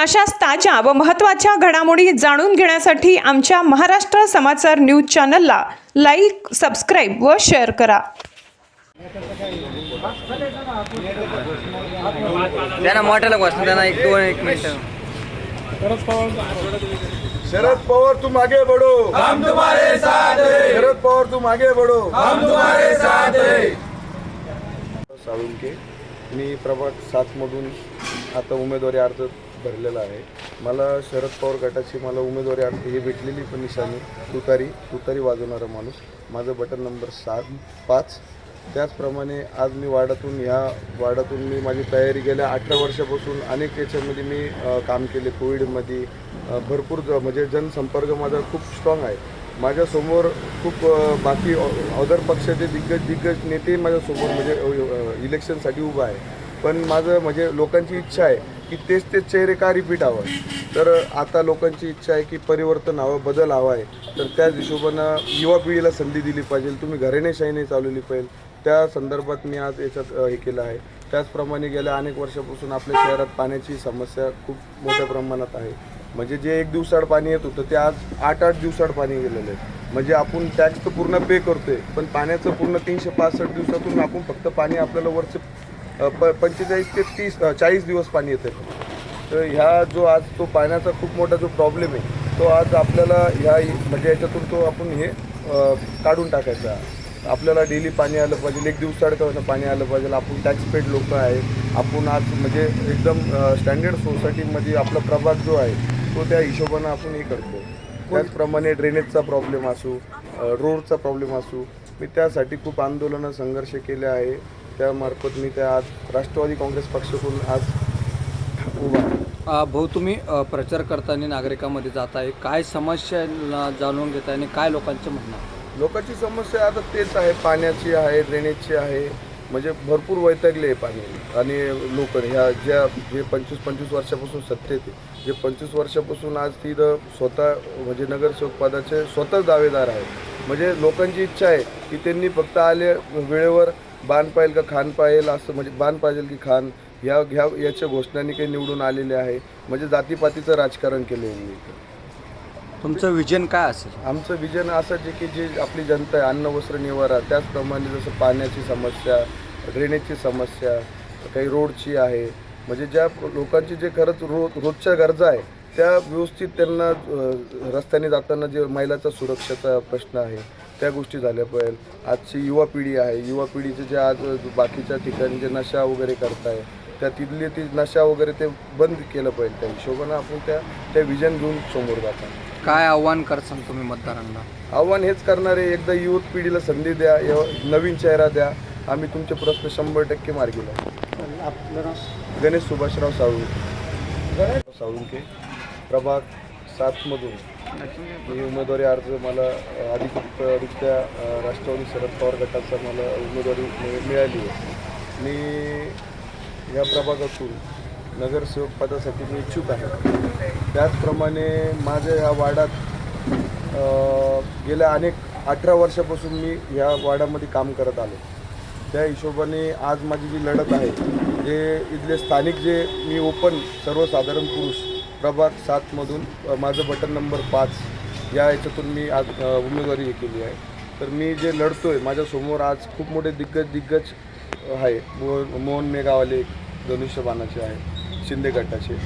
अशाच ताज्या व महत्त्वाच्या घडामोडी जाणून घेण्यासाठी आमच्या महाराष्ट्र समाचार न्यूज चॅनलला लाईक सबस्क्राईब व शेअर करा. त्यांना मोठ्याला घोषणा त्यांना एक दोन एक मिनिट. शरद पवार. तुम आगे बढ़ो. हम तुम्हारे साथ हैं. शरद पवार तुम आगे बढ़ो. हम तुम्हारे साथ हैं. साळुंके मी प्रभाग सातमधून आता उमेदवारी अर्ज भरलेला आहे. मला शरद पवार गटाची मला उमेदवारी आणखी ही भेटलेली पण निशाणी. तुतारी तुतारी वाजवणारा माणूस. माझं बटन नंबर सात पाच. त्याचप्रमाणे आज मी वाड्यातून ह्या वाड्यातून मी माझी तयारी गेल्या अठरा वर्षापासून अनेक याच्यामध्ये मी काम केले. कोविडमध्ये भरपूर ज- म्हणजे जनसंपर्क माझा खूप स्ट्रॉंग आहे. माझ्यासमोर खूप बाकी अदर पक्षाचे दिग्गज दिग्गज नेते माझ्यासमोर म्हणजे इलेक्शनसाठी उभा आहे. पण माझं म्हणजे लोकांची इच्छा आहे. की तेच तेच चेहरे का रिपीट हवं तर आता लोकांची इच्छा आहे की परिवर्तन हवं बदल हवा आहे. तर त्याच हिशोबानं युवा पिढीला संधी दिली पाहिजे. तुम्ही घराणेशाहीने चालवली पाहिजे. त्या संदर्भात मी आज याच्यात हे केलं आहे. त्याचप्रमाणे गेल्या अनेक वर्षापासून आपल्या शहरात पाण्याची समस्या खूप मोठ्या प्रमाणात आहे. म्हणजे जे एक दिवसाड पाणी येत होतं ते आज आठ आठ दिवसाड पाणी गेलेलं आहे. म्हणजे आपण टॅक्स तर पूर्ण पे करतोय. पण पाण्याचं पूर्ण तीनशे पासष्ट दिवसातून आपण फक्त पाणी आपल्याला वरचे प पंचेचाळीस ते तीस चाळीस दिवस पाणी येतं. तर ह्या जो आज तो पाण्याचा खूप मोठा जो प्रॉब्लेम आहे तो आज आपल्याला ह्या म्हणजे याच्यातून तो आपण हे काढून टाकायचा. आपल्याला डेली पाणी आलं पाहिजे एक दिवस का पाणी आलं पाहिजे आपण टॅक्सपेड लोक आहे आपण आज म्हणजे एकदम स्टँडर्ड सोसायटीमध्ये आपला प्रभाग जो आहे तो त्या हिशोबानं आपण हे करतो. त्याचप्रमाणे ड्रेनेजचा प्रॉब्लेम असू रोडचा प्रॉब्लेम असू मी त्यासाठी खूप आंदोलनं संघर्ष केले आहे. त्यामार्फत मी त्या आज राष्ट्रवादी काँग्रेस पक्षाकडून आज उभा आहे. अ, भाऊ तुम्ही अ, प्रचार करताना नागरिकांमध्ये जात आहे काय समस्या जाणून घेताय आणि काय लोकांचं म्हणणं आहे? लोकांची समस्या आता तेच आहे. पाण्याची आहे ड्रेनेजची आहे. म्हणजे भरपूर वैतागले आहे पाणी. आणि लोक ह्या ज्या जे पंचवीस पंचवीस वर्षापासून सत्तेत आहे, जे पंचवीस वर्षापासून आज तिथं स्वतः म्हणजे नगरसेवक पदाचे स्वतः दावेदार आहेत. म्हणजे लोकांची इच्छा आहे की त्यांनी फक्त आले वेळेवर बाण पाहिल का खान पाहिल असं म्हणजे बाण पाहिजे की खान ह्या ह्या याच्या घोषणांनी काही निवडून आलेले आहे. म्हणजे जातीपातीचं राजकारण केलं यांनी तुमचं विजन काय असेल? आमचं विजन असं आहे की जे आपली जनता आहे अन्न वस्त्र निवारा त्याचप्रमाणे जसं पाण्याची समस्या ड्रेनेजची समस्या काही रोडची आहे. म्हणजे ज्या लोकांची जे खरंच रो रोजच्या गरजा आहे त्या व्यवस्थित त्यांना रस्त्याने जाताना जे महिलाचा सुरक्षेचा प्रश्न आहे त्या गोष्टी झाल्या पाहिजे आजची युवा पिढी आहे. युवा पिढीचे जे आज बाकीच्या ठिकाणी जे नशा वगैरे करताय त्या तिथली ती नशा वगैरे ते बंद केलं पाहिजे त्या हिशोबानं आपण त्या त्या विजन घेऊन समोर जातात काय आव्हान करसान तुम्ही मतदारांना? आव्हान हेच करणार आहे एकदा युवक पिढीला संधी द्या यव- नवीन चेहरा द्या. आम्ही तुमचे प्रश्न शंभर टक्के मार्गी लावू. गणेश सुभाषराव साळुंके साळुंके प्रभाग सातमधून मी उमेदवारी अर्ज मला अधिकृतरित्या राष्ट्रवादी शरद पवार गटाचा मला उमेदवारी मिळाली आहे. मी या प्रभागातून नगरसेवक पदासाठी मी इच्छुक आहे. त्याचप्रमाणे माझ्या ह्या वाड्यात गेल्या अनेक अठरा वर्षापासून मी ह्या वाड्यामध्ये काम करत आलो. त्या हिशोबाने आज माझी जी लढत आहे जे इथले स्थानिक जे मी ओपन सर्वसाधारण पुरुष प्रभाग सातमधून माझं बटन नंबर पाच या याच्यातून मी आज उमेदवारी हे केली आहे. तर मी जे लढतो आहे माझ्यासमोर आज खूप मोठे दिग्गज दिग्गज आहे. मोहन मोहन मेगावाले धनुष्यबाणाचे आहे शिंदे गटाचे.